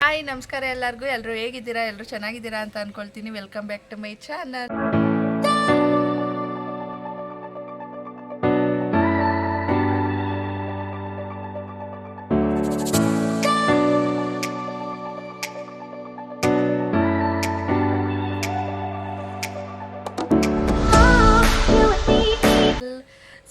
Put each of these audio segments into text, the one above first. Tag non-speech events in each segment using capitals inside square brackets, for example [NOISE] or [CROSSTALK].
Hi ನಮಸ್ಕಾರ ಎಲ್ಲರಿಗೂ. ಎಲ್ಲರೂ ಹೇಗಿದ್ದೀರಾ? ಎಲ್ಲರೂ ಚೆನ್ನಾಗಿದ್ದೀರಾ ಅಂತ ಅನ್ಕೊಳ್ತೀನಿ. Welcome back to my channel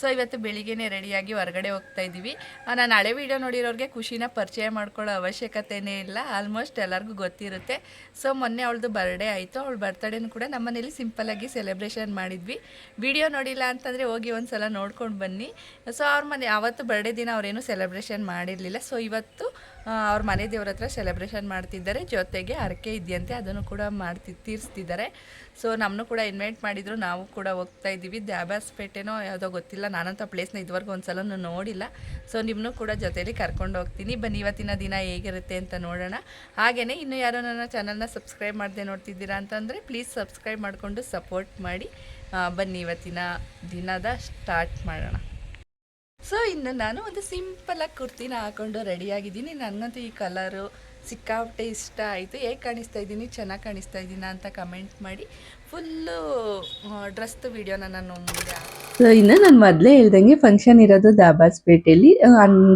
so ಇವತ್ತು ಬೆಳಿಗ್ಗೆನೇ ರೆಡಿಯಾಗಿ ಹೊರಗಡೆ ಹೋಗ್ತಾ ಇದ್ದೀವಿ. ನಾನು ಹಳೆ ವೀಡಿಯೋ ನೋಡಿರೋರಿಗೆ ಖುಷಿನ ಪರಿಚಯ ಮಾಡ್ಕೊಳ್ಳೋ ಅವಶ್ಯಕತೆನೇ ಇಲ್ಲ. ಆಲ್ಮೋಸ್ಟ್ ಎಲ್ಲರಿಗೂ ಗೊತ್ತಿರುತ್ತೆ. ಸೊ ಮೊನ್ನೆ ಅವಳದು ಬರ್ಡೇ ಆಯಿತು. ಅವಳು ಬರ್ತಡೇನು ಕೂಡ ನಮ್ಮನೇಲಿ ಸಿಂಪಲ್ಲಾಗಿ ಸೆಲೆಬ್ರೇಷನ್ ಮಾಡಿದ್ವಿ. ವಿಡಿಯೋ ನೋಡಿಲ್ಲ ಅಂತಂದರೆ ಹೋಗಿ ಒಂದು ಸಲ ನೋಡ್ಕೊಂಡು ಬನ್ನಿ. ಸೊ ಅವ್ರ ಮನೆ, ಅವತ್ತು ಬರ್ಡೇ ದಿನ ಅವರೇನು ಸೆಲೆಬ್ರೇಷನ್ ಮಾಡಿರಲಿಲ್ಲ. ಸೊ ಇವತ್ತು ಅವ್ರ ಮನೆ ದೇವ್ರ ಹತ್ರ ಸೆಲೆಬ್ರೇಷನ್ ಮಾಡ್ತಿದ್ದಾರೆ. ಜೊತೆಗೆ ಹರಕೆ ಇದೆಯಂತೆ, ಅದನ್ನು ಕೂಡ ಮಾಡ್ತಿ, ತೀರಿಸ್ತಿದ್ದಾರೆ. ಸೊ ನಮ್ಮನ್ನು ಕೂಡ ಇನ್ವೈಟ್ ಮಾಡಿದ್ರು. ನಾವು ಕೂಡ ಹೋಗ್ತಾ ಇದ್ದೀವಿ. ದ್ಯಾಬಾಸ್ಪೇಟೆನೋ ಯಾವುದೋ ಗೊತ್ತಿಲ್ಲ. ನಾನಂತ ಪ್ಲೇಸ್ನ ಇದುವರೆಗೂ ಒಂದು ಸಲ ನೋಡಿಲ್ಲ. ಸೊ ನಿಮ್ಮನ್ನು ಕೂಡ ಜೊತೆಯಲ್ಲಿ ಕರ್ಕೊಂಡು ಹೋಗ್ತೀನಿ. ಬನ್ನಿ, ಇವತ್ತಿನ ದಿನ ಹೇಗಿರುತ್ತೆ ಅಂತ ನೋಡೋಣ. ಹಾಗೆಯೇ ಇನ್ನು ಯಾರೋ ನನ್ನ ಚಾನಲ್ನ ಸಬ್ಸ್ಕ್ರೈಬ್ ಮಾಡದೆ ನೋಡ್ತಿದ್ದೀರಾ ಅಂತಂದರೆ ಪ್ಲೀಸ್ ಸಬ್ಸ್ಕ್ರೈಬ್ ಮಾಡಿಕೊಂಡು ಸಪೋರ್ಟ್ ಮಾಡಿ. ಬನ್ನಿ, ಇವತ್ತಿನ ದಿನದ ಸ್ಟಾರ್ಟ್ ಮಾಡೋಣ. ಸೊ ಇನ್ನು ನಾನು ಒಂದು ಸಿಂಪಲಾಗಿ ಕುರ್ತಿನ ಹಾಕೊಂಡು ರೆಡಿಯಾಗಿದ್ದೀನಿ ನನಗಂತೂ ಈ ಕಲರು ಸಿಕ್ಕಾಪಟ್ಟೆ ಇಷ್ಟ ಆಯಿತು. ಹೇಗೆ ಕಾಣಿಸ್ತಾ ಇದ್ದೀನಿ? ಚೆನ್ನಾಗಿ ಕಾಣಿಸ್ತಾ ಇದ್ದೀನ ಅಂತ ಕಮೆಂಟ್ ಮಾಡಿ. ಫುಲ್ಲು ಡ್ರೆಸ್ದು ವೀಡಿಯೋನ ನಾನು ಮುಂದೆ ಸೊ ಇನ್ನು ನಾನು ಮೊದಲೇ ಹೇಳ್ದಂಗೆ ಫಂಕ್ಷನ್ ಇರೋದು ದಾಬಾಸ್ಪೇಟೆಯಲ್ಲಿ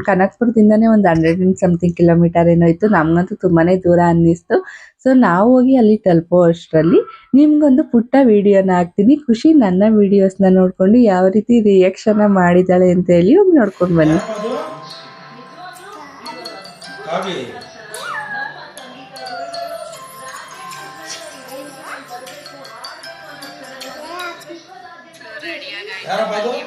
ಕನಕ್ಪುರದಿಂದನೇ ಒಂದು ಹಂಡ್ರೆಡ್ ಅಂಡ್ ಸಮಥಿಂಗ್ ಕಿಲೋಮೀಟರ್ ಏನೋ ಇತ್ತು. ನಮಗಂತೂ ತುಂಬಾ ದೂರ ಅನ್ನಿಸ್ತು. ಸೊ ನಾವು ಹೋಗಿ ಅಲ್ಲಿ ತಲುಪೋ ಅಷ್ಟರಲ್ಲಿ ನಿಮಗೊಂದು ಪುಟ್ಟ ವಿಡಿಯೋನ ಹಾಕ್ತೀನಿ. ಖುಷಿ ನನ್ನ ವಿಡಿಯೋಸ್ನ ನೋಡಿಕೊಂಡು ಯಾವ ರೀತಿ ರಿಯಾಕ್ಷನ್ ಮಾಡಿದ್ದಾಳೆ ಅಂತ ಹೇಳಿ ಹೋಗಿ ನೋಡ್ಕೊಂಡು ಬನ್ನಿ. ಕಾವಿ ಯಾರಪ್ಪ ಅದು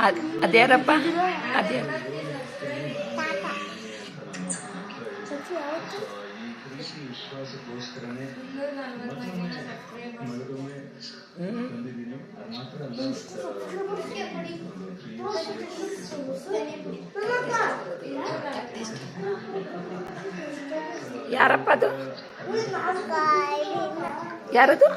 ಅದು ಅದ್ಯಾರಪ್ಪ ಅದೇ ಯಾರಪ್ಪ ಅದು? ಯಾರದು?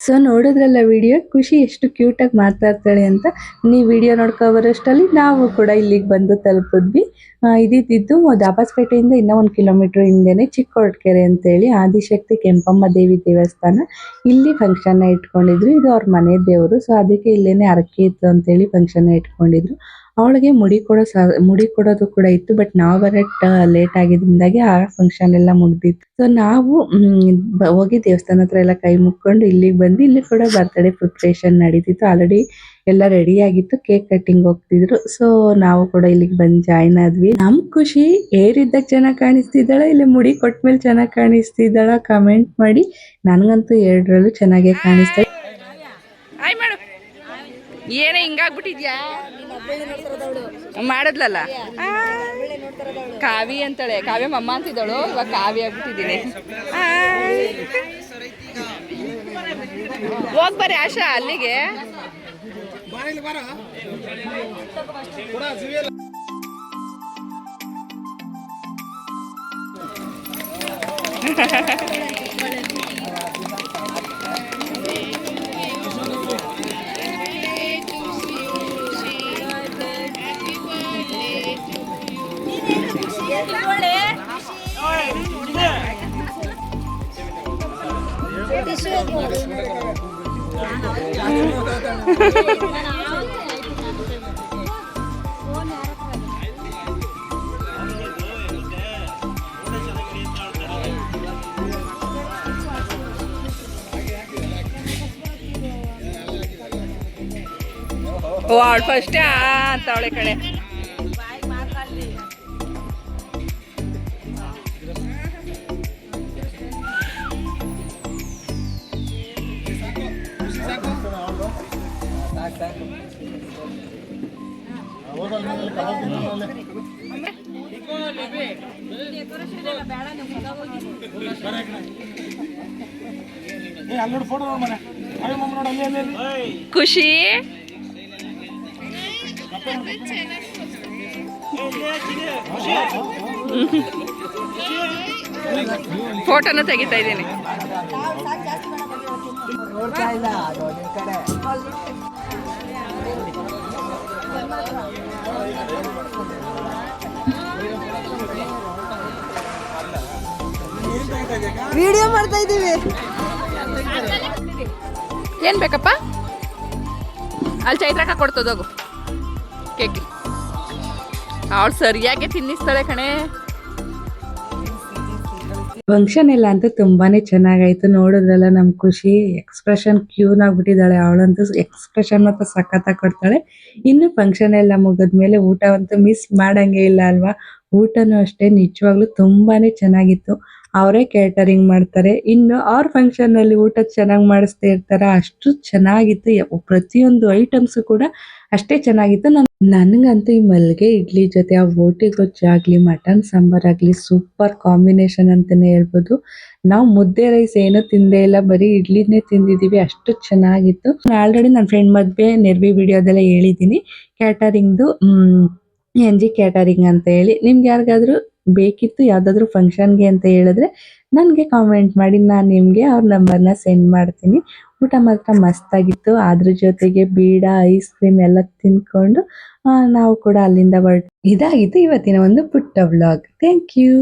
ಸೊ ನೋಡಿದ್ರಲ್ಲ ವಿಡಿಯೋ ಖುಷಿ ಎಷ್ಟು ಕ್ಯೂಟಾಗಿ ಮಾತಾಡ್ತಾಳೆ ಅಂತ. ನೀವು ವಿಡಿಯೋ ನೋಡ್ಕೊ ಬರೋಷ್ಟರಲ್ಲಿ ನಾವು ಕೂಡ ಇಲ್ಲಿಗೆ ಬಂದು ತಲುಪಿದ್ವಿ. ಆ, ಇದಿದ್ದು ದಾಬಾಸ್ಪೇಟೆಯಿಂದ ಇನ್ನೂ ಒಂದು ಕಿಲೋಮೀಟ್ರ್ ಹಿಂದೆನೆ ಚಿಕ್ಕೋಡ್ಕೆರೆ ಅಂತೇಳಿ ಆದಿಶಕ್ತಿ ಕೆಂಪಮ್ಮ ದೇವಿ ದೇವಸ್ಥಾನ. ಇಲ್ಲಿ ಫಂಕ್ಷನ್ನ ಇಟ್ಕೊಂಡಿದ್ರು. ಇದು ಅವ್ರ ಮನೆ ದೇವರು. ಸೊ ಅದಕ್ಕೆ ಇಲ್ಲೇನೆ ಹರಕೆ ಇತ್ತು ಅಂತೇಳಿ ಫಂಕ್ಷನ್ನ ಇಟ್ಕೊಂಡಿದ್ರು. ಅವಳಿಗೆ ಮುಡಿ ಕೊಡೋ ಸ, ಮುಡಿ ಕೊಡೋದು ಕೂಡ ಇತ್ತು ಬಟ್ ನಾವು ಬರಟ್ ಲೇಟ್ ಆಗಿದ್ರಿಂದಾಗಿ ಆ ಫಂಕ್ಷನ್ ಎಲ್ಲ ಮುಗ್ದಿತ್ತು. ಸೊ ನಾವು ಹೋಗಿ ದೇವಸ್ಥಾನ ಹತ್ರ ಎಲ್ಲ ಕೈ ಮುಕ್ಕೊಂಡು ಇಲ್ಲಿಗೆ ಬಂದು ಇಲ್ಲಿ ಕೂಡ ಬರ್ತ್ಡೇ ಪ್ರಿಪ್ರೇಷನ್ ನಡೀತಿತ್ತು. ಆಲ್ರೆಡಿ ಎಲ್ಲ ರೆಡಿ ಆಗಿತ್ತು ಕೇಕ್ ಕಟ್ಟಿಂಗ್ ಹೋಗ್ತಿದ್ರು. ಸೊ ನಾವು ಕೂಡ ಇಲ್ಲಿಗೆ ಬಂದು ಜಾಯ್ನ್ ಆದ್ವಿ. ನಮ್ ಖುಷಿ ಏರಿದ್ದಾಗ ಚೆನ್ನಾಗಿ ಕಾಣಿಸ್ತಿದ್ದಾಳ, ಇಲ್ಲಿ ಮುಡಿ ಕೊಟ್ಮೇಲೆ ಚೆನ್ನಾಗಿ ಕಾಣಿಸ್ತಿದ್ದಾಳ ಕಮೆಂಟ್ ಮಾಡಿ. ನನಗಂತೂ ಎರಡರಲ್ಲೂ ಚೆನ್ನಾಗೇ ಕಾಣಿಸ್ತಾ ಏನೇ ಹಿಂಗಾಗ್ಬಿಟ್ಟಿದ್ಯಾ? ಮಾಡಿದ್ಲಲ್ಲ? ಕಾವಿ ಅಂತಾಳೆ. ಕಾವ್ಯ ಮಮ್ಮ ಅಂತಿದ್ದಳು. ಇವಾಗ ಕಾವಿ ಆಗ್ಬಿಟ್ಟಿದ್ದೀನಿ. ಹೋಗ್ ಬರ್ರಿ ಆಶಾ, ಅಲ್ಲಿಗೆ. [LAUGHS] ಓ ಅವಳು ಫಸ್ಟೇ ಅಂತ ಅವಳೆ ಕಡೆ ಖುಷಿ? ಫೋಟೋನು ತೆಗಿತಾ ಇದ್ದೀನಿ. ವಿಡಿಯೋ ಮಾಡ್ತಾ ಇದ್ದೀವಿ. ಏನ್ ಬೇಕಪ್ಪ? ಅಲ್ಲಿ ಚೈತ್ರಕ್ಕ ಕೊಡ್ತದೋಗು ಕೇಕ್. ಅವಳು ಸರಿಯಾಗಿ ತಿನ್ನಿಸ್ತಾಳೆ ಕಣೆ. ಫಂಕ್ಷನ್ ಎಲ್ಲ ಅಂತೂ ತುಂಬಾನೇ ಚೆನ್ನಾಗಾಯ್ತು. ನೋಡಿದ್ರಲ್ಲ ನಮ್ ಖುಷಿ. ಎಕ್ಸ್ಪ್ರೆಷನ್ ಕ್ಯೂನ್ ಆಗ್ಬಿಟ್ಟಿದ್ದಾಳೆ ಅವಳಂತೂ ಎಕ್ಸ್ಪ್ರೆಷನ್ ಮಾತ್ರ ಸಖತ್ತಾಗಿ ಕೊಡ್ತಾಳೆ. ಇನ್ನು ಫಂಕ್ಷನ್ ಎಲ್ಲ ಮುಗಿದ್ಮೇಲೆ ಊಟವಂತೂ ಮಿಸ್ ಮಾಡಂಗೆ ಇಲ್ಲ ಅಲ್ವಾ? ಊಟನೂ ಅಷ್ಟೇ ನಿಜವಾಗ್ಲೂ ತುಂಬಾನೇ ಚೆನ್ನಾಗಿತ್ತು. ಅವರೇ ಕ್ಯಾಟರಿಂಗ್ ಮಾಡ್ತಾರೆ. ಇನ್ನು ಅವ್ರ ಫಂಕ್ಷನ್ ಅಲ್ಲಿ ಊಟ ಚೆನ್ನಾಗಿ ಮಾಡಿಸ್ತಾ ಇರ್ತಾರ? ಅಷ್ಟು ಚೆನ್ನಾಗಿತ್ತು. ಪ್ರತಿಯೊಂದು ಐಟಮ್ಸ್ ಕೂಡ ಅಷ್ಟೇ ಚೆನ್ನಾಗಿತ್ತು. ನನ್ ನನಗಂತೂ ಈ ಮಲ್ಲಿಗೆ ಇಡ್ಲಿ ಜೊತೆ, ಆ ಬೋಟಿ ಗೊಜ್ಜಾಗ್ಲಿ ಮಟನ್ ಸಾಂಬಾರ್ ಆಗ್ಲಿ, ಸೂಪರ್ ಕಾಂಬಿನೇಷನ್ ಅಂತಾನೆ ಹೇಳ್ಬೋದು. ನಾವು ಮುದ್ದೆ ರೈಸ್ ಏನೂ ತಿಂದೇ ಇಲ್ಲ, ಬರೀ ಇಡ್ಲಿನೇ ತಿಂದಿದೀವಿ, ಅಷ್ಟು ಚೆನ್ನಾಗಿತ್ತು. ಆಲ್ರೆಡಿ ನನ್ನ ಫ್ರೆಂಡ್ ಮದುವೆ ನೆರ್ವಿ ವಿಡಿಯೋದೆಲ್ಲ ಹೇಳಿದ್ದೀನಿ ಕ್ಯಾಟರಿಂಗ್ದು ಎನ್ ಜಿ ಕ್ಯಾಟರಿಂಗ್ ಅಂತ ಹೇಳಿ. ನಿಮ್ಗೆ ಯಾರಿಗಾದರೂ ಬೇಕಿತ್ತು, ಯಾವುದಾದ್ರೂ ಫಂಕ್ಷನ್ಗೆ ಅಂತ ಹೇಳಿದ್ರೆ ನನಗೆ ಕಾಮೆಂಟ್ ಮಾಡಿ, ನಾನು ನಿಮಗೆ ಅವ್ರ ನಂಬರ್ನ ಸೆಂಡ್ ಮಾಡ್ತೀನಿ. ಊಟ ಮಾತ್ರ ಮಸ್ತಾಗಿತ್ತು. ಅದ್ರ ಜೊತೆಗೆ ಬೀಡ ಐಸ್ ಕ್ರೀಮ್ ಎಲ್ಲ ತಿನ್ಕೊಂಡು ನಾವು ಕೂಡ ಅಲ್ಲಿಂದ ಹೊರಟ್ ಇದಾಗಿತ್ತು ಇವತ್ತಿನ ಒಂದು ಪುಟ್ಟ ವ್ಲಾಗ್ ಥ್ಯಾಂಕ್ ಯು